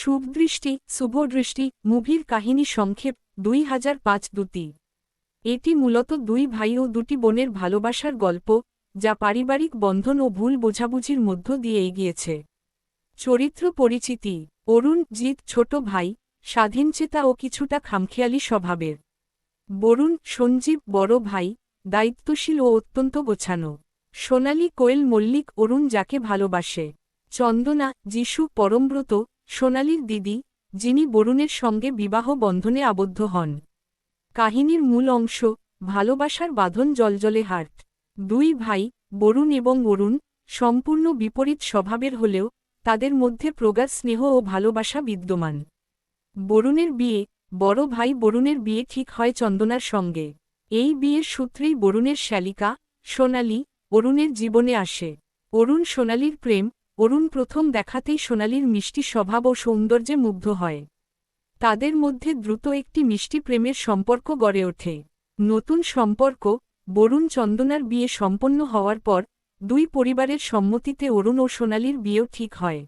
শুভদৃষ্টি শুভদৃষ্টি, মুভির কাহিনী সংক্ষেপ, দুই হাজার পাঁচ দুটি। এটি মূলত দুই ভাই ও দুটি বোনের ভালোবাসার গল্প, যা পারিবারিক বন্ধন ও ভুল বোঝাবুঝির মধ্য দিয়ে এগিয়েছে। চরিত্র পরিচিতি, অরুণ, জিৎ, ছোট ভাই স্বাধীনচেতা ও কিছুটা খামখেয়ালি স্বভাবের। বরুণ, সঞ্জীব, বড় ভাই, দায়িত্বশীল ও অত্যন্ত গোছানো। সোনালি কোয়েল মল্লিক অরুণ যাকে ভালোবাসে। চন্দনা, যিশু পরমব্রত সোনালির দিদি, যিনি বরুণের সঙ্গে বিবাহ বন্ধনে আবদ্ধ হন। কাহিনীর মূল অংশ, ভালোবাসার বাঁধন জলজলে হার্ট। দুই ভাই, বরুণ এবং অরুণ, সম্পূর্ণ বিপরীত স্বভাবের হলেও, তাদের মধ্যে প্রগাঢ় স্নেহ ও ভালোবাসা বিদ্যমান। বরুণের বিয়ে, বড় ভাই বরুণের বিয়ে ঠিক হয় চন্দনার সঙ্গে। এই বিয়ের সূত্রেই বরুণের শ্যালিকা সোনালি, অরুণের জীবনে আসে। অরুণ সোনালির প্রেম অরুণ প্রথম দেখাতেই সোনালির মিষ্টি স্বভাব ও সৌন্দর্যে মুগ্ধ হয়। তাদের মধ্যে দ্রুত একটি মিষ্টি প্রেমের সম্পর্ক গড়ে ওঠে। নতুন সম্পর্ক, বরুণ চন্দনার বিয়ে সম্পন্ন হওয়ার পর, দুই পরিবারের সম্মতিতে অরুণ ও সোনালির বিয়েও ঠিক হয়।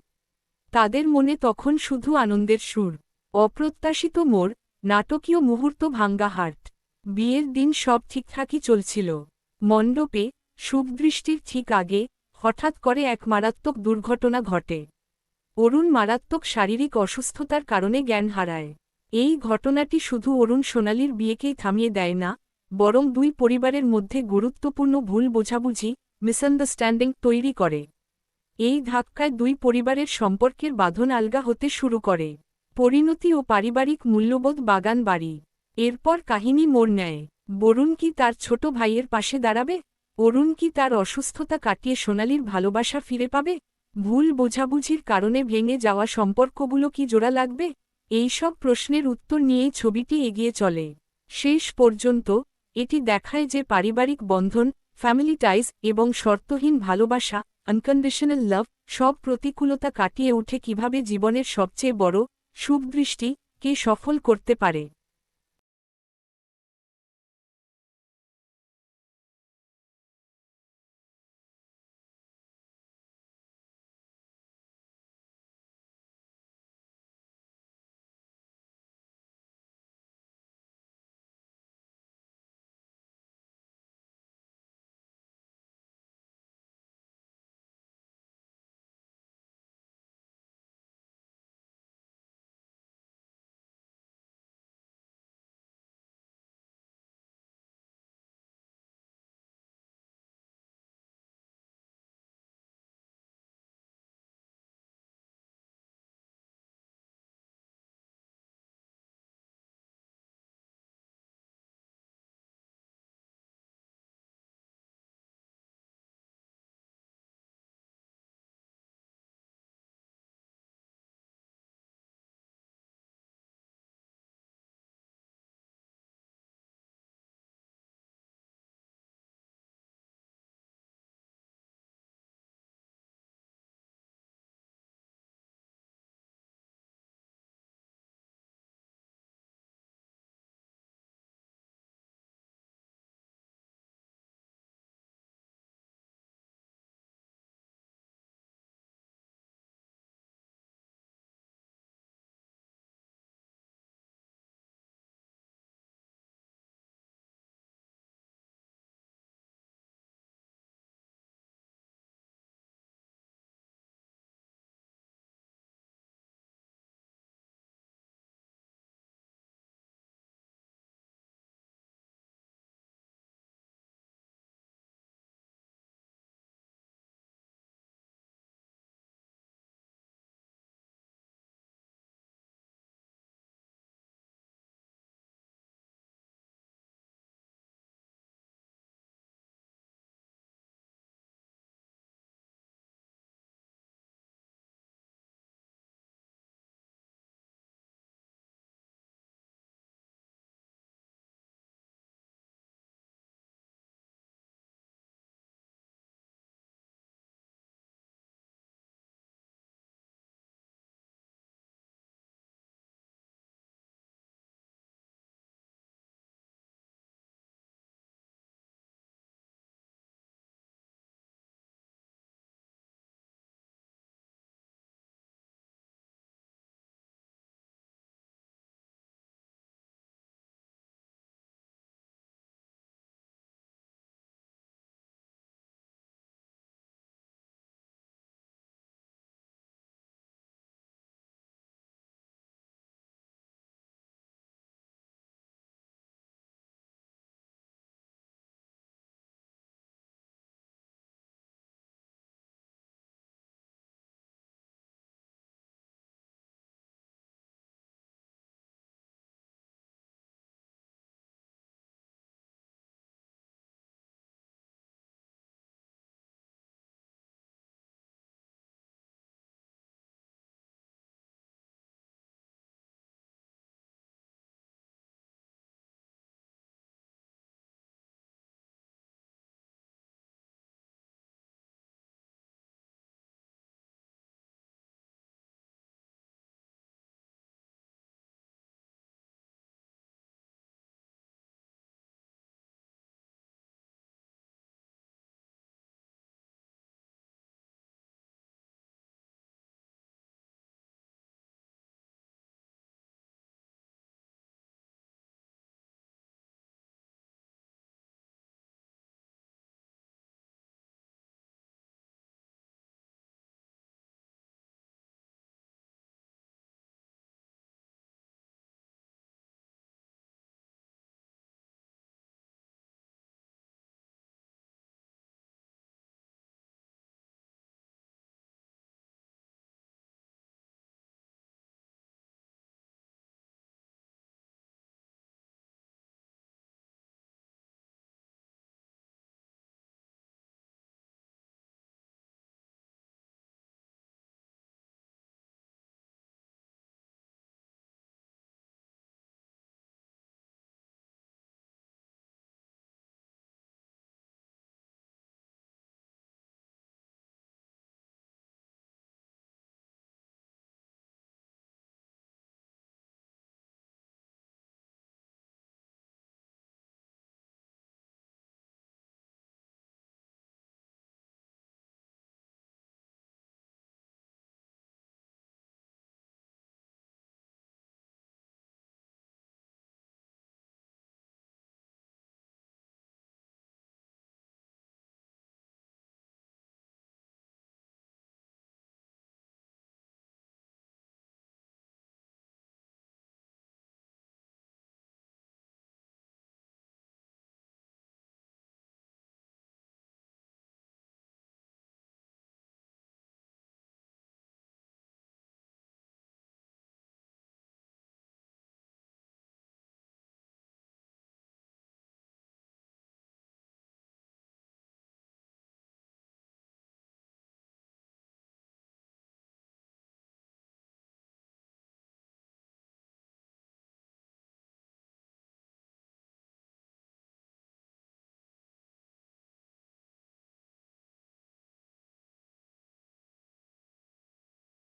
তাদের মনে তখন শুধু আনন্দের সুর, অপ্রত্যাশিত মোড় নাটকীয় মুহূর্ত ভাঙ্গা হাট। বিয়ের দিন সব ঠিকঠাকই চলছিল। মণ্ডপে, শুভদৃষ্টির ঠিক আগে হঠাৎ করে এক মারাত্মক দুর্ঘটনা ঘটে। অরুণ মারাত্মক শারীরিক অসুস্থতার কারণে জ্ঞান হারায়। এই ঘটনাটি শুধু অরুণ সোনালির বিয়েকেই থামিয়ে দেয় না, বরং দুই পরিবারের মধ্যে গুরুত্বপূর্ণ ভুল বোঝাবুঝি মিসআন্ডারস্ট্যান্ডিং তৈরি করে। এই ধাক্কায় দুই পরিবারের সম্পর্কের বাঁধন আলগা হতে শুরু করে। পরিণতি ও পারিবারিক মূল্যবোধ বাগান বাড়ি। এরপর কাহিনী মোড় নেয়। বরুণ কি তার ছোট ভাইয়ের পাশে দাঁড়াবে? অরুণ কি তার অসুস্থতা কাটিয়ে সোনালির ভালোবাসা ফিরে পাবে? ভুল বোঝাবুঝির কারণে ভেঙে যাওয়া সম্পর্কগুলো কি জোড়া লাগবে? এইসব প্রশ্নের উত্তর নিয়েই ছবিটি এগিয়ে চলে। শেষ পর্যন্ত, এটি দেখায় যে পারিবারিক বন্ধন ফ্যামিলি টাইজ এবং শর্তহীন ভালোবাসা আনকন্ডিশনাল লাভ সব প্রতিকূলতা কাটিয়ে উঠে কীভাবে জীবনের সবচেয়ে বড় সুখদৃষ্টি, কে সফল করতে পারে।